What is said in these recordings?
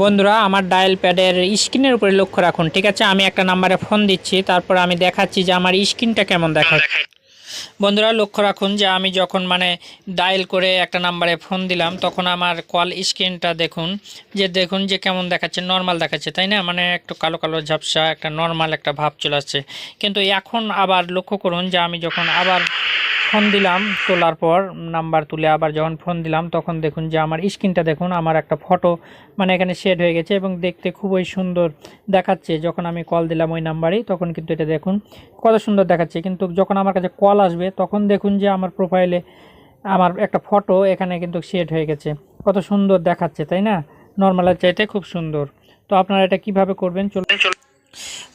বন্ধুরা আমার ডায়াল প্যাডের স্ক্রিনের উপরে লক্ষ্য রাখুন ঠিক আছে? আমি একটা নাম্বারে ফোন দিচ্ছি তারপর আমি দেখাচ্ছি যে আমার স্ক্রিনটা কেমন দেখায় বন্ধুরা লক্ষ্য রাখুন যে আমি যখন মানে ডায়াল করে একটা নাম্বারে ফোন দিলাম তখন আমার কল স্ক্রিনটা দেখুন যে দেখুন যে কেমন দেখাচ্ছে নর্মাল দেখাচ্ছে তাই না? মানে একটু কালো কালো ঝাপসা একটা নর্মাল একটা ভাব চলে আসছে। কিন্তু এখন আবার লক্ষ্য করুন যে আমি যখন আবার ফোন দিলাম, তোলার পর নাম্বার তুলে আবার যখন ফোন দিলাম, তখন দেখুন যে আমার স্ক্রিনটা দেখুন, আমার একটা ফটো মানে এখানে শেড হয়ে গেছে এবং দেখতে খুবই সুন্দর দেখাচ্ছে। যখন আমি কল দিলাম ওই নাম্বারেই, তখন কিন্তু এটা দেখুন কত সুন্দর দেখাচ্ছে। কিন্তু যখন আমার কাছে কল আসবে, তখন দেখুন যে আমার প্রোফাইলে আমার একটা ফটো এখানে কিন্তু শেড হয়ে গেছে। কত সুন্দর দেখাচ্ছে, তাই না? নর্মালের চাইতে খুব সুন্দর। তো আপনারা এটা কীভাবে করবেন? চলুন।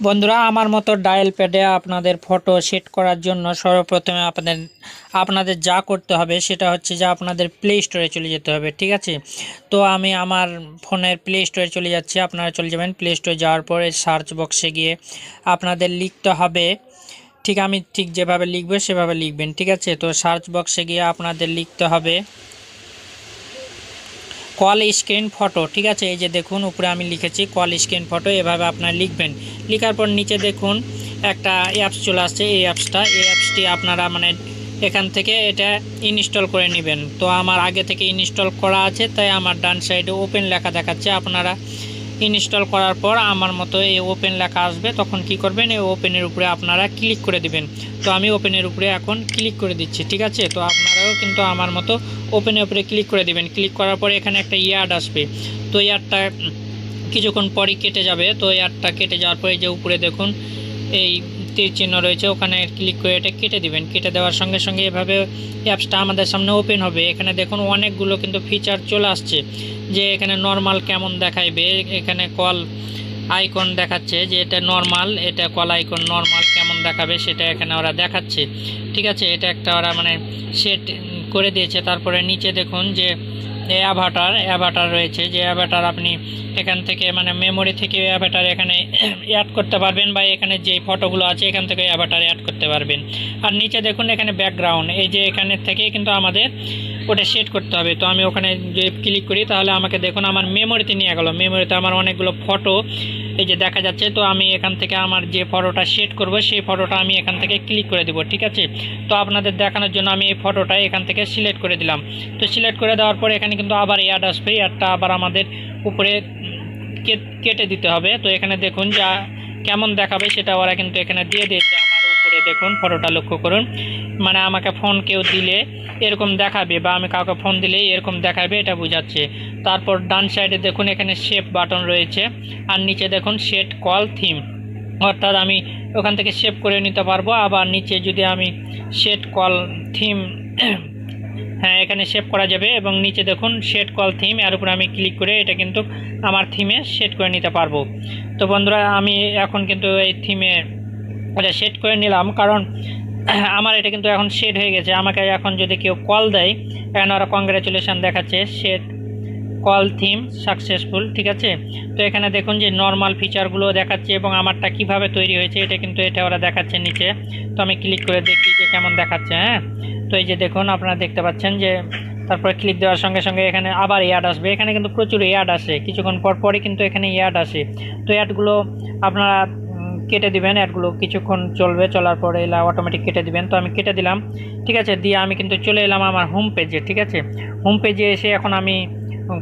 বন্ধুরা, আমার মতো ডায়াল প্যাডে আপনাদের ফটো সেট করার জন্য সর্বপ্রথমে আপনাদের আপনাদের যা করতে হবে সেটা হচ্ছে যে আপনাদের প্লে স্টোরে চলে যেতে হবে, ঠিক আছে? তো আমি আমার ফোনের প্লে স্টোরে চলে যাচ্ছি, আপনারা চলে যাবেন প্লে স্টোরে যাওয়ার পরে সার্চ বক্সে গিয়ে আপনাদের লিখতে হবে, ঠিক আমি ঠিক যেভাবে লিখব সেভাবে লিখবেন, ঠিক আছে? তো সার্চ বক্সে গিয়ে আপনাদের লিখতে হবে কল স্ক্রিন ফটো ঠিক আছে? এই যে দেখুন, উপরে আমি লিখেছি কল স্ক্রিন ফটো এভাবে আপনার লিখবেন। লেখার পর নিচে দেখুন একটা অ্যাপস চলে আসছে, এই অ্যাপসটা এই অ্যাপসটি আপনারা মানে এখান থেকে এটা ইনস্টল করে নেবেন। তো আমার আগে থেকে ইনস্টল করা আছে, তাই আমার ডান সাইডে ওপেন লেখা দেখাচ্ছে। আপনারা ইনস্টল করার পর আমার মতো এই ওপেন লেখা আসবে, তখন কি করবেন? এই ওপেনের উপরে আপনারা ক্লিক করে দিবেন। তো আমি ওপেনের উপরে এখন ক্লিক করে দিচ্ছি, ঠিক আছে? তো আপনারাও কিন্তু আমার মতো ওপেনের উপরে ক্লিক করে দিবেন। ক্লিক করার পরে এখানে একটা ইয়ার্ড আসবে। তো ইয়ার্ডটা কিছুক্ষণ পরই কেটে যাবে। তো ইয়ার্ডটা কেটে যাওয়ার পরে যে উপরে দেখুন, এই তীর চিহ্ন রয়েছে, ওখানে ক্লিক করে এটা কেটে দিবেন। কেটে দেওয়ার সঙ্গে সঙ্গে এভাবে অ্যাপসটা আমাদের সামনে ওপেন হবে। এখানে দেখুন অনেকগুলো কিন্তু ফিচার চলে আসছে, যে এখানে নর্মাল কেমন দেখাইবে। এখানে কল আইকন দেখাচ্ছে, যে এটা নর্মাল এটা কল আইকন নর্মাল কেমন দেখাবে সেটা এখানে ওরা দেখাচ্ছে। ঠিক আছে? এটা একটা ওরা মানে সেট করে দিয়েছে। তারপরে নিচে দেখুন যে অ্যাভাটার অ্যাভাটার রয়েছে। যে অ্যাভাটার আপনি এখান থেকে মানে মেমোরি থেকে অ্যাভাটার এখানে অ্যাড করতে পারবেন বা এখানে যে ফটোগুলো আছে, এখান থেকে অ্যাভাটার অ্যাড করতে পারবেন। আর নিচে দেখুন এখানে ব্যাকগ্রাউন্ড এই যে এখানে থেকে কিন্তু আমাদের ওটা সেট করতে হবে। তো আমি ওখানে যে ক্লিক করি, তাহলে আমাকে দেখুন আমার মেমোরিতে নিয়ে গেলো। মেমোরিতে আমার অনেকগুলো ফটো এই যে দেখা যাচ্ছে, তো আমি এখান থেকে আমার যে ফটোটা সেট করব, সেই ফটোটা আমি এখান থেকে ক্লিক করে দেব, ঠিক আছে? তো আপনাদের দেখানোর জন্য আমি এই ফটোটা এখান থেকে সিলেক্ট করে দিলাম। তো সিলেক্ট করে দেওয়ার পর এখানে কিন্তু আবার অ্যাড আসবে অ্যাডটা আবার আমাদের উপরে কেটে দিতে হবে। তো এখানে দেখুন যা, কেমন দেখাবে সেটা ওরা কিন্তু এখানে দিয়ে দিয়েছে আমার উপরে দেখুন ফটোটা লক্ষ্য করুন। মানে আমাকে ফোন কেউ দিলে এরকম দেখাবে বা আমি কাউকে ফোন দিলে এরকম দেখাবে, এটা বোঝাচ্ছে। তারপর ডান সাইডে দেখুন, এখানে শেপ বাটন রয়েছে। আর নিচে দেখুন সেট কল থিম অর্থাৎ আমি ওখান থেকে সেভ করে নিতে পারব। আবার নিচে যদি আমি সেট কল থিম হ্যাঁ এখানে সেভ করা যাবে এবং নিচে দেখুন সেট কল থিম এর উপরে আমি ক্লিক করে এটা কিন্তু আমার থিমে সেট করে নিতে পারব। তো বন্ধুরা, আমি এখন কিন্তু এই থিমে এটা সেট করে নিলাম, কারণ আমার এটা কিন্তু এখন সেট হয়ে গেছে। আমাকে এখন যদি কেউ কল দেয়, এখন ওরা কংগ্রেচুলেশন দেখাচ্ছে সেট কল থিম সাকসেসফুল ঠিক আছে? তো এখানে দেখুন যে নর্মাল ফিচারগুলো দেখাচ্ছে এবং আমারটা কীভাবে তৈরি হয়েছে, এটা কিন্তু এটা ওরা দেখাচ্ছে নিচে। তো আমি ক্লিক করে দেখি যে কেমন দেখাচ্ছে হ্যাঁ? তো এই যে দেখুন, আপনারা দেখতে পাচ্ছেন যে তারপরে ক্লিক দেওয়ার সঙ্গে সঙ্গে এখানে আবার অ্যাড আসবে। এখানে কিন্তু প্রচুর অ্যাড আসে। কিছুক্ষণ পর পরই কিন্তু এখানে অ্যাড আসে। তো অ্যাডগুলো আপনারা কেটে দিবেন অ্যাডগুলো কিছুক্ষণ চলবে, চলার পরে এলা অটোমেটিক কেটে দিবেন। তো আমি কেটে দিলাম, ঠিক আছে? দিয়ে আমি কিন্তু চলে এলাম আমার হোম পেজে ঠিক আছে? হোম পেজে এসে এখন আমি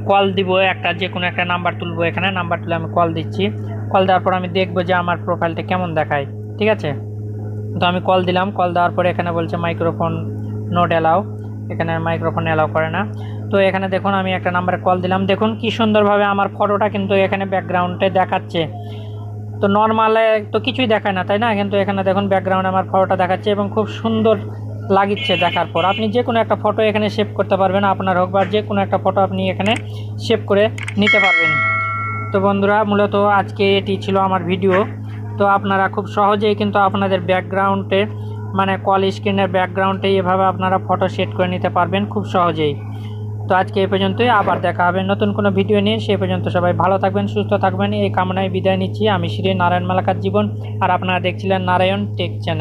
কল দিব একটা যে কোনো একটা নাম্বার তুলবো এখানে নাম্বার তুলে আমি কল দিচ্ছি। কল দেওয়ার পর আমি দেখব যে আমার প্রোফাইলটা কেমন দেখায়, ঠিক আছে? তো আমি কল দিলাম কল দেওয়ার পরে এখানে বলছে মাইক্রোফোন নোট অ্যালাও এখানে মাইক্রোফোন অ্যালাও করে না। তো এখানে দেখুন আমি একটা নাম্বারে কল দিলাম। দেখুন কি সুন্দরভাবে আমার ফটোটা কিন্তু এখানে ব্যাকগ্রাউন্ডে দেখাচ্ছে। তো নর্মালে তো কিছুই দেখায় না, তাই না? কিন্তু এখানে দেখুন ব্যাকগ্রাউন্ডে আমার ফটোটা দেখাচ্ছে এবং খুব সুন্দর লাগিচ্ছে দেখার পর। আপনি যে কোনো একটা ফটো এখানে সেভ করতে পারবেন, আপনার হোক বা যে কোনো একটা ফটো আপনি এখানে সেভ করে নিতে পারবেন। তো বন্ধুরা, মূলত আজকে এটি ছিল আমার ভিডিও তো আপনারা খুব সহজেই কিন্তু আপনাদের ব্যাকগ্রাউন্ডে মানে কল স্ক্রিনের ব্যাকগ্রাউন্ডে এভাবে আপনারা ফটো সেট করে নিতে পারবেন খুব সহজেই। তো আজকে এই পর্যন্তই, আবার দেখা হবে নতুন কোনো ভিডিও নিয়ে। সে পর্যন্ত সবাই ভালো থাকবেন, সুস্থ থাকবেন। এই কামনায় বিদায় নিচ্ছি। আমি শ্রী নারায়ণ মালাকার জীবন। আর আপনারা দেখছিলেন নারায়ণ টেক চ্যানেল।